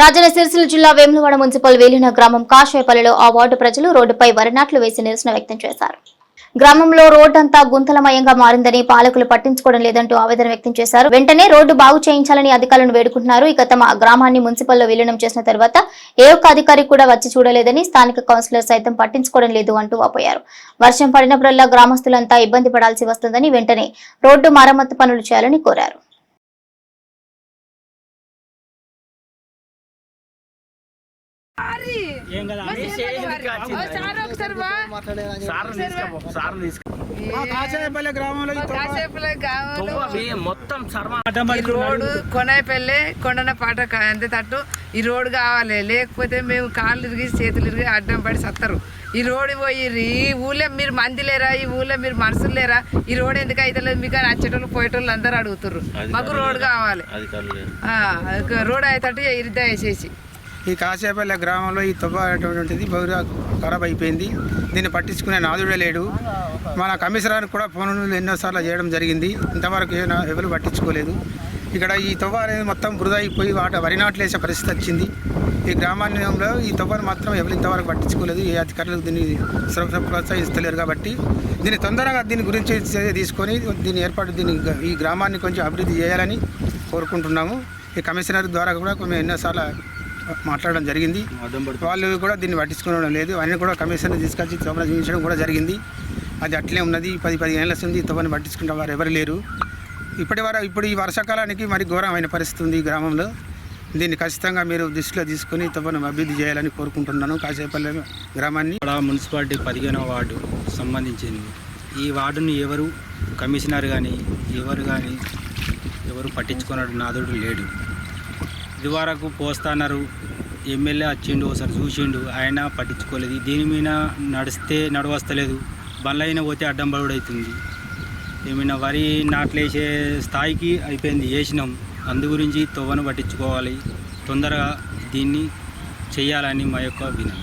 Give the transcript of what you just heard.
రాజన్న సిరిసిల్ల జిల్లా వేములవాడ మున్సిపల్ వేలిన గ్రామం కాషాయపల్లిలో ఆ వార్డు ప్రజలు రోడ్డుపై వరినాట్లు వేసి నిరసన వ్యక్తం చేశారు. గ్రామంలో రోడ్డంతా గుంతలమయంగా మారిందని పాలకులు పట్టించుకోవడం లేదంటూ ఆవేదన వ్యక్తం చేశారు. వెంటనే రోడ్డు బాగు చేయించాలని అధికారులను వేడుకుంటున్నారు. ఇక తమ గ్రామాన్ని మున్సిపల్లో విలీనం చేసిన తర్వాత ఏ ఒక్క అధికారి కూడా వచ్చి చూడలేదని స్థానిక కౌన్సిలర్ సైతం పట్టించుకోవడం లేదు అంటూ వాపోయారు. వర్షం పడినప్పుడల్లా గ్రామస్తులంతా ఇబ్బంది పడాల్సి వస్తుందని వెంటనే రోడ్డు మరమ్మతు పనులు చేయాలని కోరారు. కాచేపల్లి గ్రామంలో ఈ తొవ్వ కాసేపులో కావాలి. తొవ్వ మొత్తం. రోడ్డు కొనాయిపల్లి కొండన పాట అంతే తట్టు. ఈ రోడ్డు కావాలి. లేకపోతే మేము కాళ్ళు ఇరిగి చేతులు ఇరిగి అడ్డం పడి సత్తరు. ఈ రోడ్డు పోయి ఈ ఊళ్ళో మీరు మంది లేరా? ఈ ఊళ్ళో మీరు మనుషులు లేరా? ఈ రోడ్ ఎందుకు అయితే లేదు మీకు వచ్చేటోళ్ళు పోయేటోళ్ళు అందరూ అడుగుతారు మాకు రోడ్ కావాలి. రోడ్ అయ్యేటట్టు ఇరిద్దా వేసేసి. ఈ కాసేపల్లి గ్రామంలో ఈ తొవ్వ అనేటువంటిది బహుగా ఖరాబ్ అయిపోయింది. దీన్ని పట్టించుకునే నాదుడే లేడు. మన కమిషనర్ కూడా ఫోన్లు ఎన్నోసార్లు చేయడం జరిగింది. ఇంతవరకు ఎవరు పట్టించుకోలేదు. ఇక్కడ ఈ తొవ్వ అనేది మొత్తం వృధా అయిపోయి వాట వరి నాట్లు వేసే పరిస్థితి వచ్చింది. ఈ గ్రామాన్యంలో ఈ తొవ్వను మాత్రం ఎవరు ఇంతవరకు పట్టించుకోలేదు. ఏ అధికారులు దీన్ని ప్రోత్సహిస్తలేరు కాబట్టి దీన్ని తొందరగా దీని గురించి తీసుకొని దీన్ని ఏర్పాటు దీన్ని ఈ గ్రామాన్ని కొంచెం అభివృద్ధి చేయాలని కోరుకుంటున్నాము. ఈ కమిషనర్ ద్వారా కూడా మేము ఎన్నోసార్లు మాట్లాడడం జరిగింది. వాళ్ళు కూడా దీన్ని పట్టించుకోవడం లేదు. అన్నీ కూడా కమిషన్ తీసుకొచ్చి తొవ్వను చూపించడం కూడా జరిగింది. అది అట్లే ఉన్నది. పది పది ఏళ్ళ ఉంది తొవ్వని పట్టించుకునే వారు ఎవరు లేరు. ఇప్పటి వరకు ఇప్పుడు ఈ వర్షాకాలానికి మరి ఘోరమైన పరిస్థితి ఉంది ఈ గ్రామంలో. దీన్ని ఖచ్చితంగా మీరు దృష్టిలో తీసుకొని తొవ్వను అభివృద్ధి చేయాలని కోరుకుంటున్నాను. కాసేపల్లి గ్రామాన్ని. మున్సిపాలిటీ పదిహేనవ వార్డు సంబంధించింది. ఈ వార్డుని ఎవరు కమిషనర్ కానీ ఎవరు కానీ ఎవరు పట్టించుకున్నాడు నాదుడు లేడు. ఇదివరకు పోస్తున్నారు ఎమ్మెల్యే వచ్చిండు ఒకసారి చూసిండు ఆయన పట్టించుకోలేదు. దీని మీద నడిస్తే నడవస్తలేదు. బండ్లైన పోతే అడ్డం బడుడవుతుంది అవుతుంది ఏమైనా వరి నాట్లేసే స్థాయికి అయిపోయింది. వేసినాం అందు గురించి తొవ్వను పట్టించుకోవాలి. తొందరగా దీన్ని చేయాలని మా యొక్క వినయం.